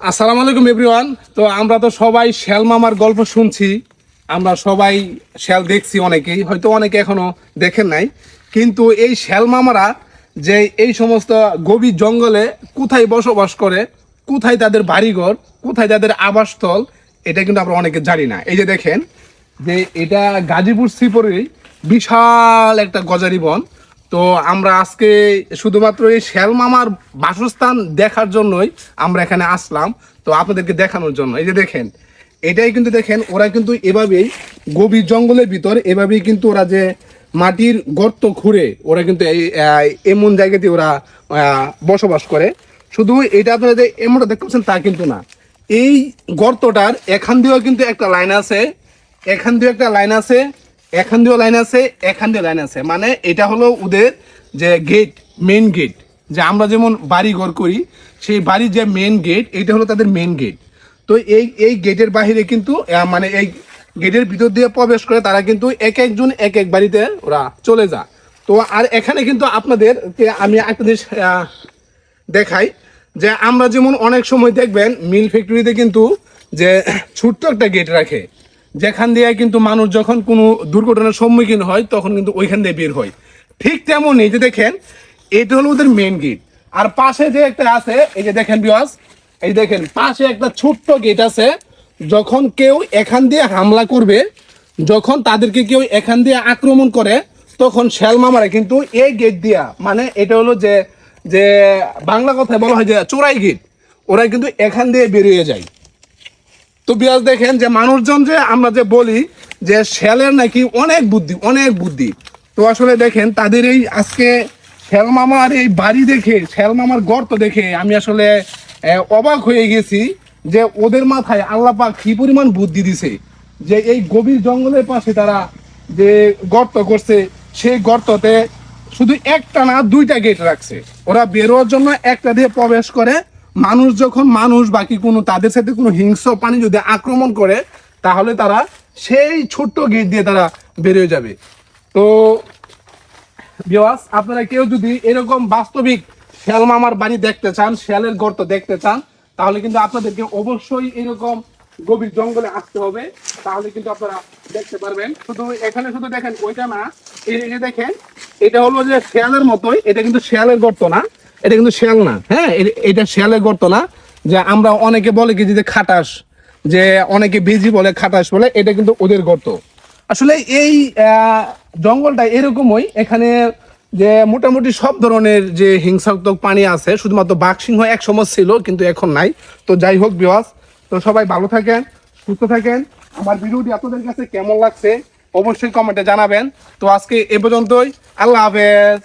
আসসালামু আলাইকুম এভরিওয়ান তো আমরা তো সবাই শ্যাল মামার গল্প শুনছি। আমরা সবাই শ্যাল দেখছি অনেকেই, হয়তো অনেকে এখনও দেখেন নাই। কিন্তু এই শ্যাল মামারা যে এই সমস্ত গভীর জঙ্গলে কোথায় বসবাস করে, কোথায় তাদের বাড়িঘর, কোথায় তাদের আবাসস্থল, এটা কিন্তু আমরা অনেকে জানি না। এই যে দেখেন, যে এটা গাজীপুর শ্রীপুরের বিশাল একটা গজারি বন তো আমরা আজকে শুধুমাত্র এই শ্যাল মামার বাসস্থান দেখার জন্যই আমরা এখানে আসলাম। তো আপনাদেরকে দেখানোর জন্য। এই যে দেখেন, এটাই কিন্তু দেখেন, ওরা কিন্তু এভাবেই গভীর জঙ্গলের ভিতর, এভাবেই কিন্তু ওরা যে মাটির গর্ত খুঁড়ে, ওরা কিন্তু এই এমন জায়গাতে ওরা বসবাস করে। শুধু এটা আপনারা যে এমনটা দেখতে পাচ্ছেন তা কিন্তু না। এই গর্তটার এখান দিয়েও কিন্তু একটা লাইন আছে, এখান দিয়ে একটা লাইন আছে এখান দিয়েও লাইন আছে এখান দিয়ে লাইন আছে। মানে এটা হলো ওদের যে গেট মেন গেট যে আমরা যেমন বাড়ি ঘর করি, সেই বাড়ির যে মেন গেট এটা হলো তাদের মেন গেট তো এই এই গেটের বাহিরে কিন্তু মানে এই গেটের ভিতর দিয়ে প্রবেশ করে তারা কিন্তু এক একজন এক এক বাড়িতে ওরা চলে যায়। তো আর এখানে কিন্তু আপনাদের আমি একটা জিনিস দেখাই, যে আমরা যেমন অনেক সময় দেখবেন, মিল ফ্যাক্টরিতে কিন্তু যে ছোট্ট একটা গেট রাখে। যেখান দিয়ে কিন্তু মানুষ যখন কোনো দুর্ঘটনার সম্মুখীন হয়, তখন কিন্তু ওইখান দিয়ে বের হয়। ঠিক তেমনই যে দেখেন, এটা হলো ওদের মেন গেট আর পাশে যে একটা আছে, এই যে দেখেন বিয়াস এই দেখেন, পাশে একটা ছোট্ট গেট আছে। যখন কেউ এখান দিয়ে হামলা করবে, যখন তাদেরকে কেউ এখান দিয়ে আক্রমণ করে, তখন শ্যাল মামারা কিন্তু এই গেট দিয়া মানে এটা হলো যে যে বাংলা কথায় বলা হয় যে চোরাই গেট ওরা কিন্তু এখান দিয়ে বেরিয়ে যায়। তো বিয়াজ দেখেন যে মানুষজন যে আমরা যে বলি যে শ্যালের নাকি অনেক বুদ্ধি অনেক বুদ্ধি। তো আসলে দেখেন তাদের এই আজকে শ্যাল মামার এই বাড়ি দেখে শ্যাল মামার গর্ত দেখে আমি আসলে অবাক হয়ে গেছি যে ওদের মাথায় আল্লাপাক কি পরিমাণ বুদ্ধি দিছে। যে এই গভীর জঙ্গলের পাশে তারা যে গর্ত করছে, সেই গর্ততে শুধু একটা না, দুইটা গেট রাখছে। ওরা বেরোয়ার জন্য একটা দিয়ে প্রবেশ করে মানুষ যখন মানুষ, বাকি কোনো তাদের সাথে কোনো হিংস্র প্রাণী যদি আক্রমণ করে, তাহলে তারা সেই ছোট্ট গেট দিয়ে তারা বেরিয়ে যাবে। তো বিওয়াস আপনারা কেউ যদি এরকম বাস্তবিক শ্যাল মামার বাড়ি দেখতে চান, শ্যালের গর্ত দেখতে চান, তাহলে কিন্তু আপনাদেরকে অবশ্যই এরকম গভীর জঙ্গলে আসতে হবে। তাহলে কিন্তু আপনারা দেখতে পারবেন। শুধু এখানে শুধু দেখেন, ওইটা না, এই দেখেন, এটা হলো যে শেয়ালের মতোই, এটা কিন্তু শেয়ালের গর্ত না। এটা কিন্তু শেয়াল না। হ্যাঁ এটা শেয়ালের গর্ত না, যে আমরা অনেকে বলে কি যে খাটাস, যে অনেকে বেজি বলে খাটাস বলে, এটা কিন্তু ওদের গর্ত। আসলে এই জঙ্গলটা এরকমই, এখানে যে মোটামুটি সব ধরনের যে হিংসাত্মক প্রাণী আছে, শুধুমাত্র বাঘ সিংহ এক সময় ছিল, কিন্তু এখন নাই। তো যাই হোক বিওয়াস তো সবাই ভালো থাকেন, সুস্থ থাকেন। আমার ভিডিওটি আপনাদের কাছে কেমন লাগছে, অবশ্যই কমেন্টে জানাবেন। তো আজকে এ পর্যন্তই, আল্লাহ হাফেজ।